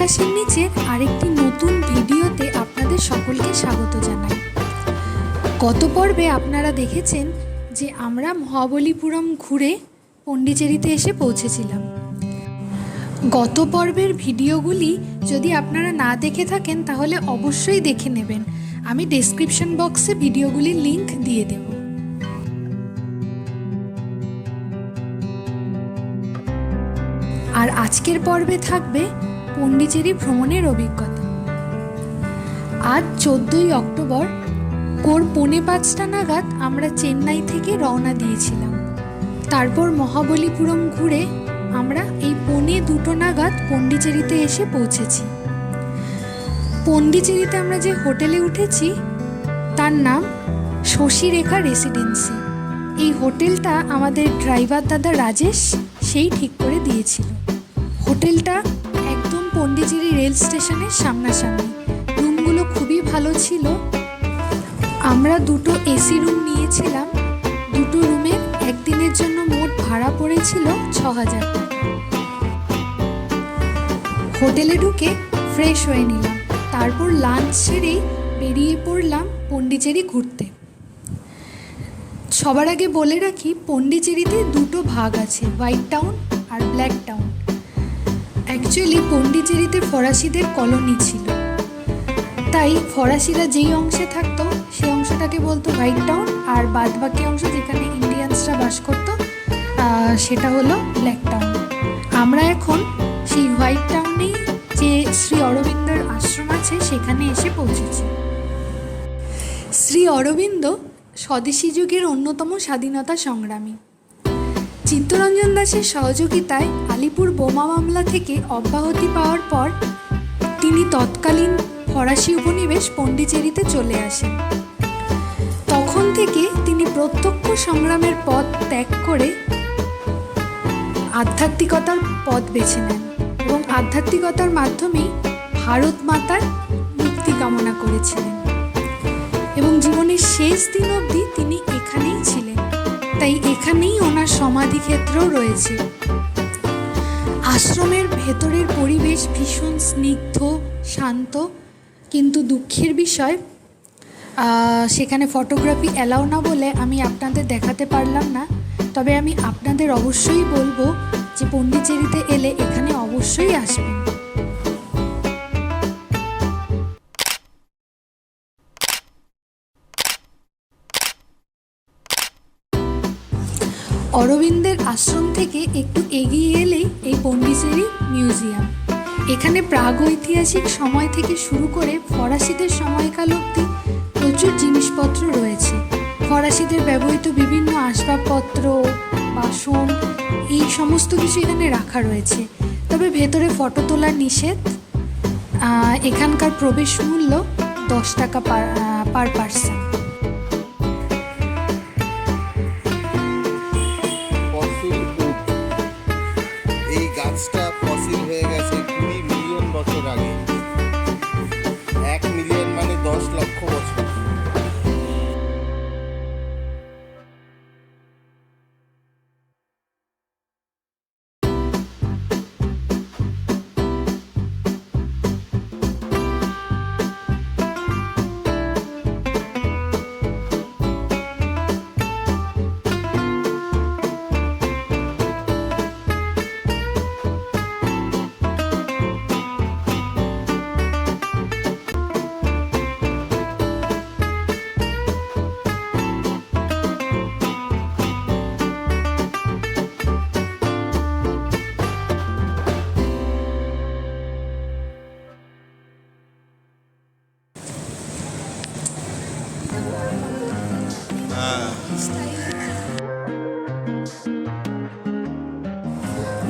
আকাশের নিচে আরেকটি নতুন ভিডিওতে আপনাদের সকলকে স্বাগত জানাই। গত পর্বে আপনারা দেখেছেন যে আমরা মহাবলীপুরম ঘুরে পণ্ডিচেরিতে এসে পৌঁছেছিলাম। গত পর্বের ভিডিওগুলি যদি আপনারা না দেখে থাকেন, তাহলে অবশ্যই দেখে নেবেন। আমি ডেসক্রিপশন বক্সে ভিডিওগুলির লিংক দিয়ে দেব। আর আজকের পর্বে থাকবে পণ্ডিচেরি ভ্রমণের অভিজ্ঞতা। আজ চোদ্দোই অক্টোবর ভোর পৌনে পাঁচটা নাগাদ আমরা চেন্নাই থেকে রওনা দিয়েছিলাম। তারপর মহাবলীপুরম ঘুরে আমরা এই পৌনে দুটো নাগাদ পণ্ডিচেরিতে এসে পৌঁছেছি। পণ্ডিচেরিতে আমরা যে হোটেলে উঠেছি, তার নাম শশীরেখা রেসিডেন্সি। এই হোটেলটা আমাদের ড্রাইভার দাদা রাজেশ, সেই ঠিক করে দিয়েছিল। হোটেলটা পণ্ডিচেরি রেল স্টেশনের সামনাসামনি। রুমগুলো খুবই ভালো ছিল। আমরা দুটো এসি রুম নিয়েছিলাম। দুটো রুমে একদিনের জন্য মোট ভাড়া পড়েছিল ছ হাজার হোটেলে ঢুকে ফ্রেশ হয়ে নিলাম। তারপর লাঞ্চ সেরেই বেরিয়ে পড়লাম পন্ডিচেরি ঘুরতে। সবার আগে বলে রাখি পন্ডিচেরিতে দুটো ভাগ আছে, হোয়াইট টাউন আর ব্ল্যাক টাউন। অ্যাকচুয়ালি পণ্ডিচেরিতে ফরাসিদের কলোনি ছিল। তাই ফরাসিরা যেই অংশে থাকতো সেই অংশটাকে বলতো হোয়াইট টাউন আর বাদ বাকি অংশ যেখানে ইন্ডিয়ানসরা বাস করতো সেটা হলো ব্ল্যাক টাউন আমরা এখন সেই হোয়াইট টাউনেই যে শ্রী অরবিন্দর আশ্রম আছে, সেখানে এসে পৌঁছেছি। শ্রী অরবিন্দ স্বদেশী যুগের অন্যতম স্বাধীনতা সংগ্রামী। চিত্তরঞ্জন দাসের সহযোগিতায় আলিপুর বোমা মামলা থেকে অব্যাহতি পাওয়ার পর তিনি তৎকালীন ফরাসি উপনিবেশ পণ্ডিচেরিতে চলে আসেন। তখন থেকে তিনি প্রত্যক্ষ সংগ্রামের পথ ত্যাগ করে আধ্যাত্মিকতার পথ বেছে নেন এবং আধ্যাত্মিকতার মাধ্যমেই ভারত মাতার মুক্তি কামনা করেছিলেন। এবং জীবনের শেষ দিন অবধি তিনি এখানেই ছিলেন। তাই এখানেই ওনার সমাধিক্ষেত্রও রয়েছে। আশ্রমের ভেতরের পরিবেশ ভীষণ স্নিগ্ধ, শান্ত, কিন্তু দুঃখের বিষয় সেখানে ফটোগ্রাফি অ্যালাউ না বলে আমি আপনাদের দেখাতে পারলাম না। তবে আমি আপনাদের অবশ্যই বলব যে পণ্ডিচেরিতে এলে এখানে অবশ্যই আসবেন। অরবিন্দের আশ্রম থেকে একটু এগিয়ে এলেই এই পণ্ডিচেরি মিউজিয়াম। এখানে প্রাগৈতিহাসিক সময় থেকে শুরু করে ফরাসিদের সময়কাল অবধি প্রচুর জিনিসপত্র রয়েছে। ফরাসিদের ব্যবহৃত বিভিন্ন আসবাবপত্র, বাসন, এই সমস্ত কিছু এখানে রাখা রয়েছে। তবে ভেতরে ফটো তোলা নিষেধ এখানকার প্রবেশ মূল্য দশ টাকা পার পার পার্সন।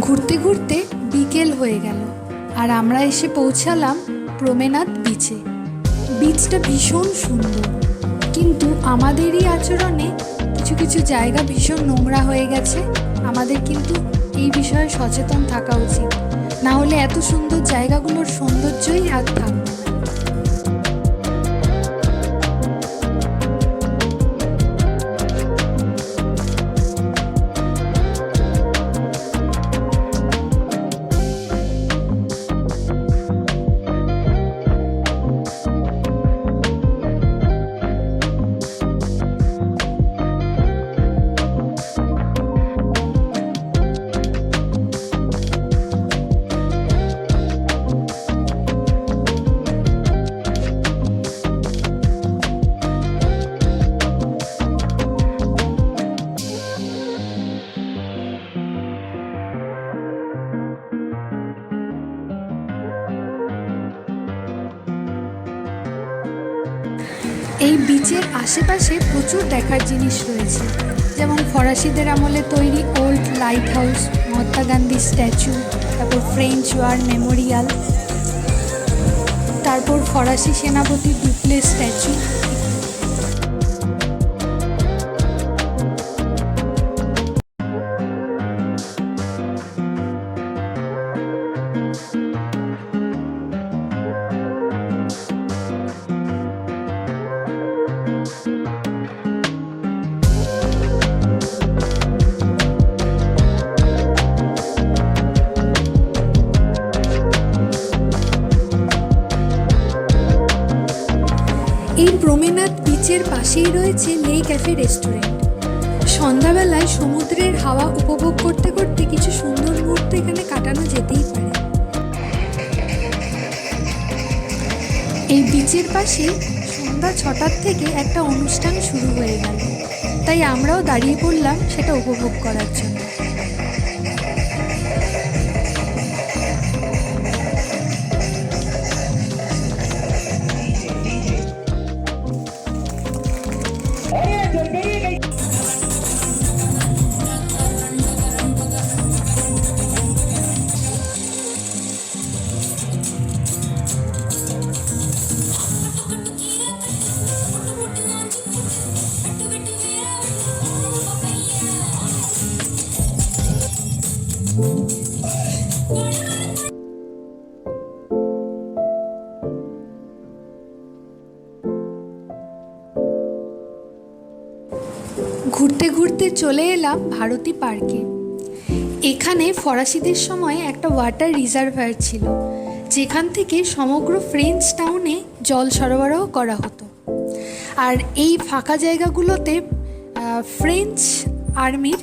ঘুরতে ঘুরতে বিকেল হয়ে গেল, আর আমরা এসে পৌঁছালাম প্রমেনাদ বিচে বিচটা ভীষণ সুন্দর, কিন্তু আমাদেরই আচরণে কিছু কিছু জায়গা ভীষণ নোংরা হয়ে গেছে। আমাদের কিন্তু এই বিষয়ে সচেতন থাকা উচিত। না হলে এত সুন্দর জায়গাগুলোর সৌন্দর্যই আর থাকবে আশেপাশে প্রচুর দেখার জিনিস রয়েছে। যেমন ফরাসিদের আমলে তৈরি old lighthouse Mahatma Gandhi statue, তারপর ফ্রেঞ্চ ওয়ার মেমোরিয়াল, তারপর ফরাসি সেনাপতি ডুপ্লে স্ট্যাচু ক্যাফে রেস্টুরেন্ট সন্ধ্যাবেলায় সমুদ্রের হাওয়া উপভোগ করতে করতে কিছু সুন্দর মুহূর্ত এখানে কাটানো যেতেই পারে। এই বিচের পাশে সন্ধ্যা ছটার থেকে একটা অনুষ্ঠান শুরু হয়ে গেল। তাই আমরাও দাঁড়িয়ে পড়লাম সেটা উপভোগ করার জন্য। ঘুরতে ঘুরতে চলে এলাম ভারতী পার্কে। এখানে ফরাসিদের সময় একটা ওয়াটার রিজার্ভার ছিল, যেখান থেকে সমগ্র ফ্রেঞ্চ টাউনে জল সরবরাহ করা হতো। আর এই ফাঁকা জায়গাগুলোতে ফ্রেঞ্চ আর্মির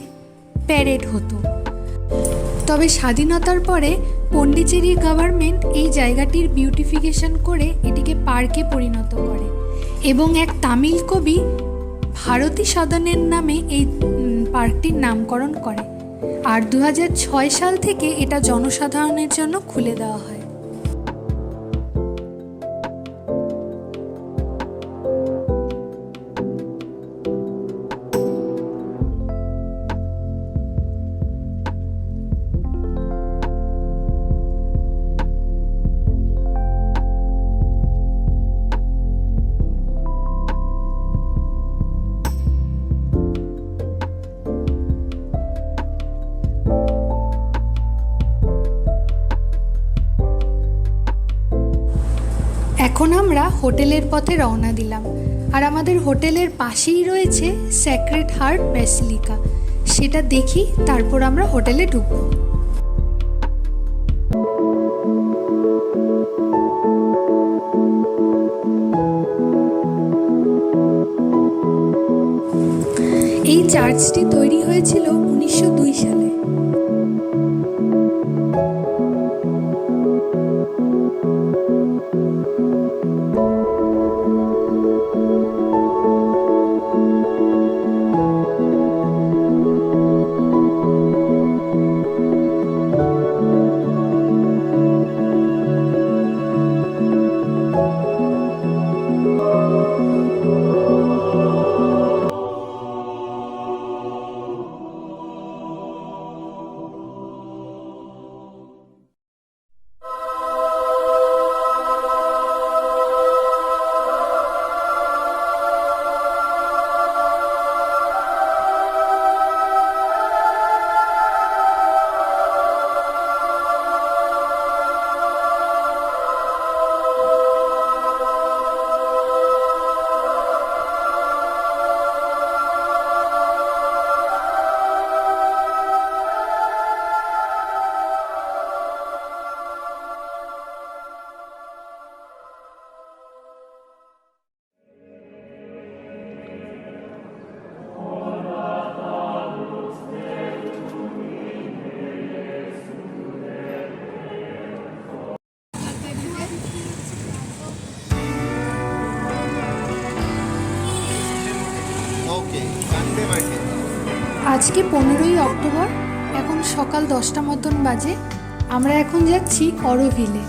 প্যারেড হতো। তবে স্বাধীনতার পরে পন্ডিচেরি গভর্নমেন্ট এই জায়গাটির বিউটিফিকেশন করে এটিকে পার্কে পরিণত করে। এবং এক তামিল কবি ভারতী সদনের নামে এই পার্কটির নামকরণ করে। আর দু হাজার ছয় সাল থেকে এটা জনসাধারণের জন্য খুলে দেওয়া হয়। হোটেলের পথে রওনা দিলাম। আর আমাদের হোটেলের পাশেই রয়েছে স্যাক্রেট হার্ট ব্যাসিলিকা সেটা দেখি তারপর আমরা হোটেলে ঢুকবো। এই চার্চটি তৈরি হয়েছিল উনিশশো দুই সালে। সকাল দশটা মতন বাজে, আমরা এখন যাচ্ছি অরোভিলে।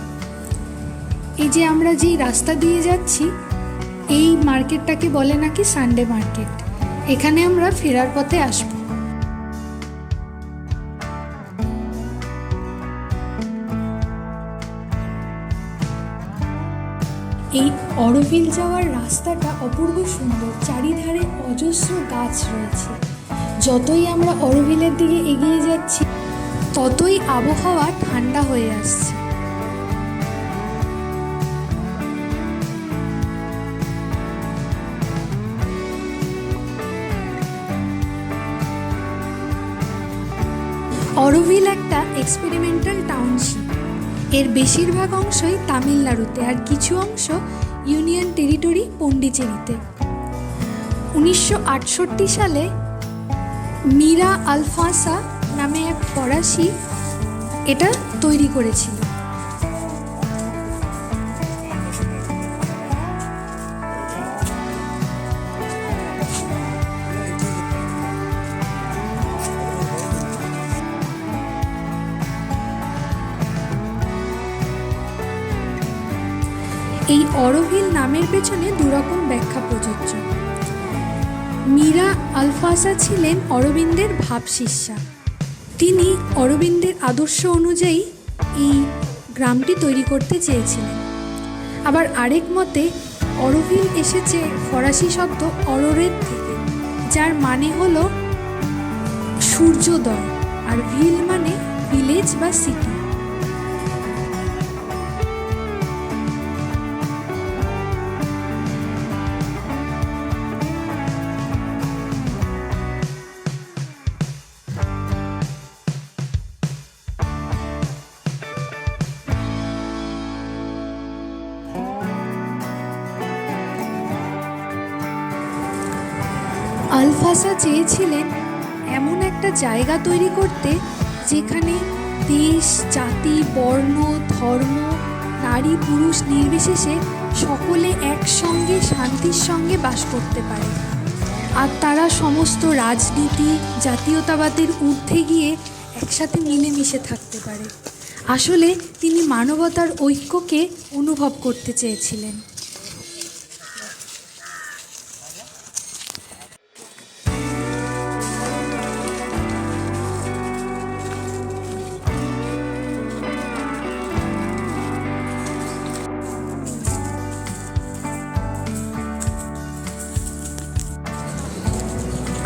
এই যে আমরা যেই রাস্তা দিয়ে যাচ্ছি, এই মার্কেটটাকে বলে নাকি সানডে মার্কেট। এখানে আমরা ফেরার পথে আসব। এই অরবিল যাওয়ার রাস্তাটা অপূর্ব সুন্দর, চারিধারে অজস্র গাছ রয়েছে। যতই আমরা অরবিলের দিকে এগিয়ে যাচ্ছি ততই আবহাওয়া ঠান্ডা হয়ে আসছে। অরোভিল একটা এক্সপেরিমেন্টাল টাউনশিপ এর বেশিরভাগ অংশই তামিলনাড়ুতে আর কিছু অংশ ইউনিয়ন টেরিটরি পন্ডিচেরিতে উনিশশো সালে মীরা আলফাসা নামে এক ফরাসি এটা তৈরি করেছিল। এই অরোভিল নামের পেছনে দুরকম ব্যাখ্যা প্রযোজ্য। মীরা আলফাসা ছিলেন অরবিন্দের ভাবশিষ্যা। তিনি অরবিন্দের আদর্শ অনুযায়ী এই গ্রামটি তৈরি করতে চেয়েছিলেন। আবার আরেক মতে অরবিন এসেছে ফরাসি শব্দ অরোরের থেকে, যার মানে হলো সূর্যোদয়, আর ভিল মানে ভিলেজ বা সিটি আলফাসা চেয়েছিলেন এমন একটা জায়গা তৈরি করতে যেখানে দেশ, জাতি, বর্ণ, ধর্ম, নারী, পুরুষ নির্বিশেষে সকলে একসঙ্গে, শান্তির সঙ্গে বাস করতে পারে। আর তারা সমস্ত রাজনীতি, জাতীয়তাবাদের ঊর্ধ্বে গিয়ে একসাথে মিলেমিশে থাকতে পারে। আসলে তিনি মানবতার ঐক্যকে অনুভব করতে চেয়েছিলেন।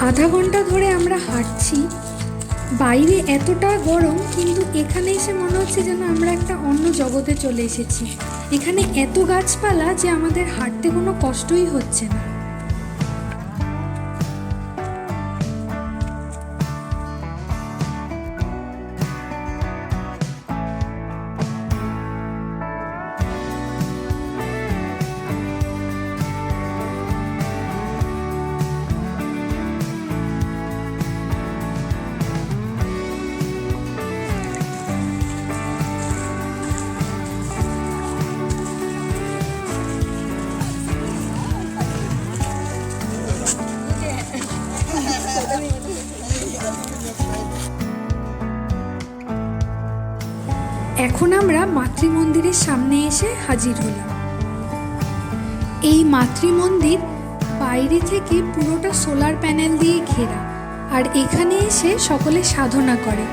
আধা ঘণ্টা ধরে আমরা হাঁটছি। বাইরে এতটা গরম, কিন্তু এখানে এসে মনে হচ্ছে যেন আমরা একটা অন্য জগতে চলে এসেছি। এখানে এত গাছপালা যে আমাদের হাঁটতে কোনো কষ্টই হচ্ছে না। আমরা মাতৃমন্দিরের সামনে এসে হাজির হলাম। এই মাতৃমন্দির বাইরে থেকে পুরোটা সোলার প্যানেল দিয়ে ঘেরা আর এখানে এসে সকলে সাধনা করে।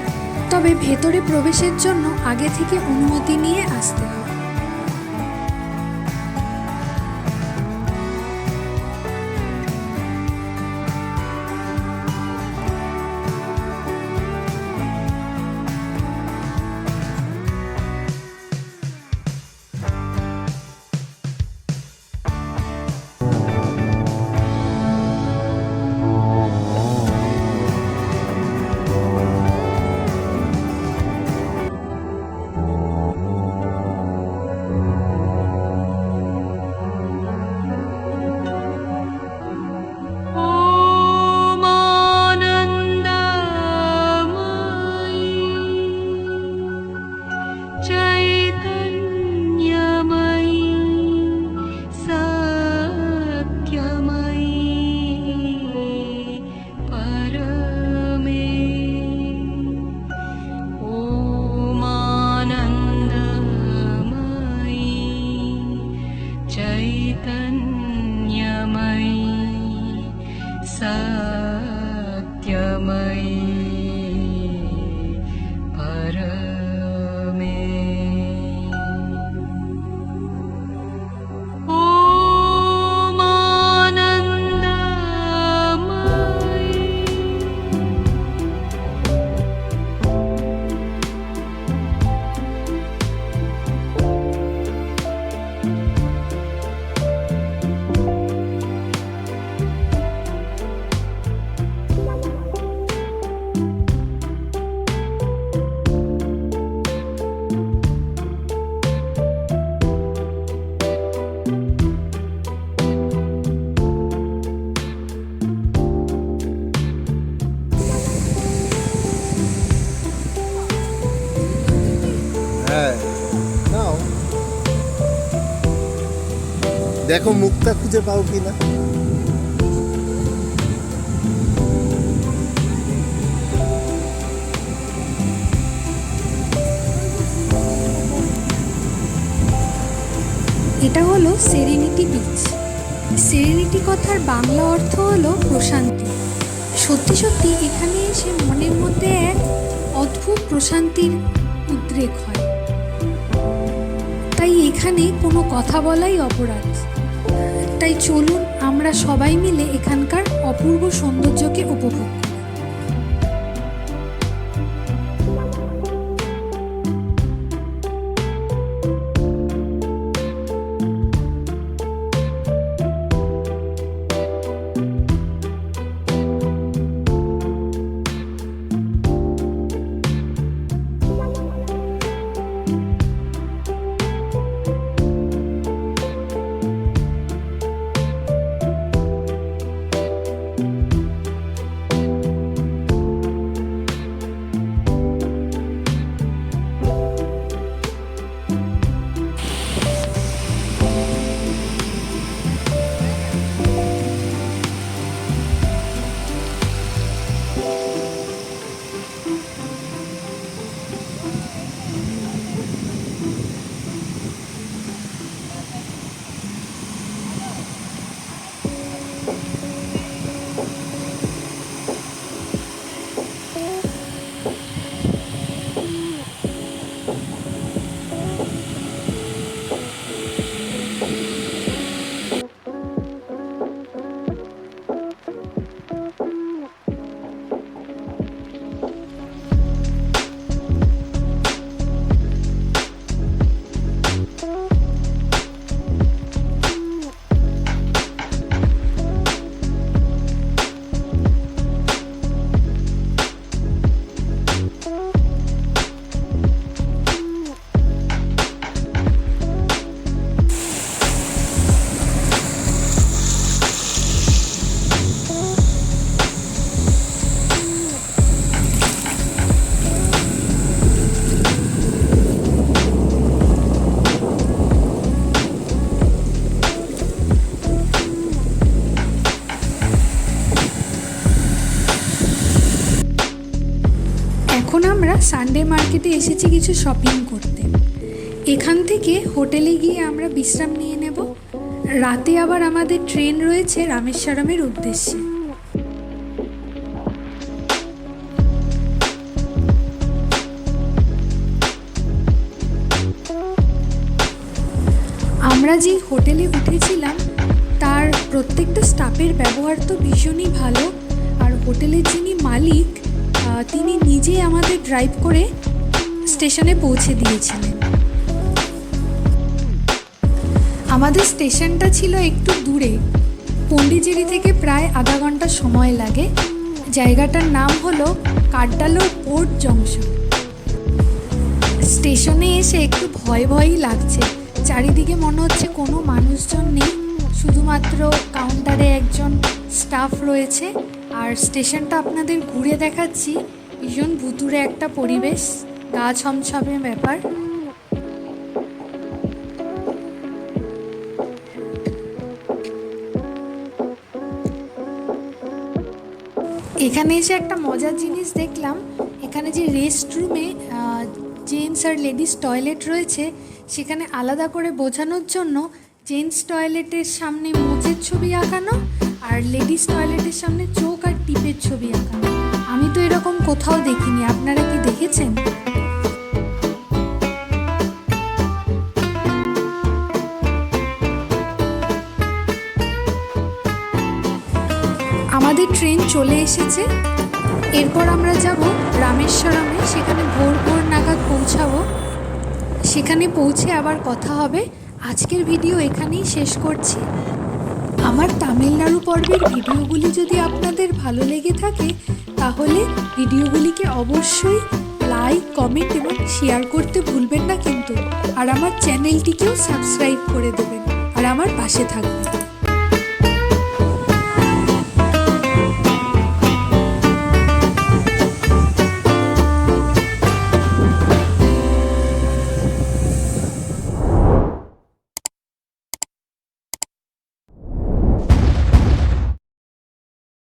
তবে ভেতরে প্রবেশের জন্য আগে থেকে অনুমতি নিয়ে আসতে হয় দেখো মুখটা খুঁজে পাও কিনা। এটা হলো সেরেনিটি বিচ সেরেনিটি কথার বাংলা অর্থ হলো প্রশান্তি। সত্যি সত্যি এখানে এসে মনের মধ্যে এক অদ্ভুত প্রশান্তির উদ্রেক হয়। তাই এখানে কোনো কথা বলাই অপরাধ। তাই চলুন আমরা সবাই মিলে এখানকার অপূর্ব সৌন্দর্যকে উপভোগ সানডে মার্কেটে এসেছি কিছু শপিং করতে। এখান থেকে হোটেলে গিয়ে আমরা বিশ্রাম নিয়ে নেব। রাতে আবার আমাদের ট্রেন রয়েছে রামেশ্বরমের উদ্দেশ্যে। আমরা যে হোটেলে উঠেছিলাম, তার প্রত্যেকটা স্টাফের ব্যবহার তো ভীষণই ভালো, আর হোটেলের যিনি মালিক তিনি নিজে আমাদের ড্রাইভ করে স্টেশনে পৌঁছে দিয়েছিলেন। আমাদের স্টেশনটা ছিল একটু দূরে। পন্ডিচেরি থেকে প্রায় আধা ঘণ্টা সময় লাগে। জায়গাটার নাম হলো কাড্ডালোর পোর্ট জংশন। স্টেশনে এসে একটু ভয় ভয়ই লাগছে। চারিদিকে মনে হচ্ছে কোনো মানুষজন নেই। শুধুমাত্র কাউন্টারে একজন স্টাফ রয়েছে। আর স্টেশনটা আপনাদের ঘুরে দেখাচ্ছি। ভীষণ ভুতুরে একটা পরিবেশ, গা ছমছমে ব্যাপার। এখানে এসে একটা মজার জিনিস দেখলাম, এখানে যে রেস্ট রুমে জেন্টস আর লেডিস টয়লেট রয়েছে, সেখানে আলাদা করে বোঝানোর জন্য জেন্টস টয়লেটের সামনে মোচের ছবি আঁকানো আর লেডিস টয়লেটের সামনে চোখ আর টিপ ছবি আঁকা। আমি তো এরকম কোথাও দেখিনি। আপনারা কি দেখেছেন? আমাদের ট্রেন চলে এসেছে। এরপর আমরা যাব রামেশ্বরমে। সেখানে ভোর ভোর নাগাদ পৌঁছাবো। সেখানে পৌঁছে আবার কথা হবে। আজকের ভিডিও এখানেই শেষ করছি। আমার তামিলনাড়ু পর্বের ভিডিওগুলি যদি আপনাদের ভালো লেগে থাকে, তাহলে ভিডিওগুলিকে অবশ্যই লাইক, কমেন্ট এবং শেয়ার করতে ভুলবেন না কিন্তু। আর আমার চ্যানেলটিকেও সাবস্ক্রাইব করে দেবেন। আর আমার পাশে থাকবেন।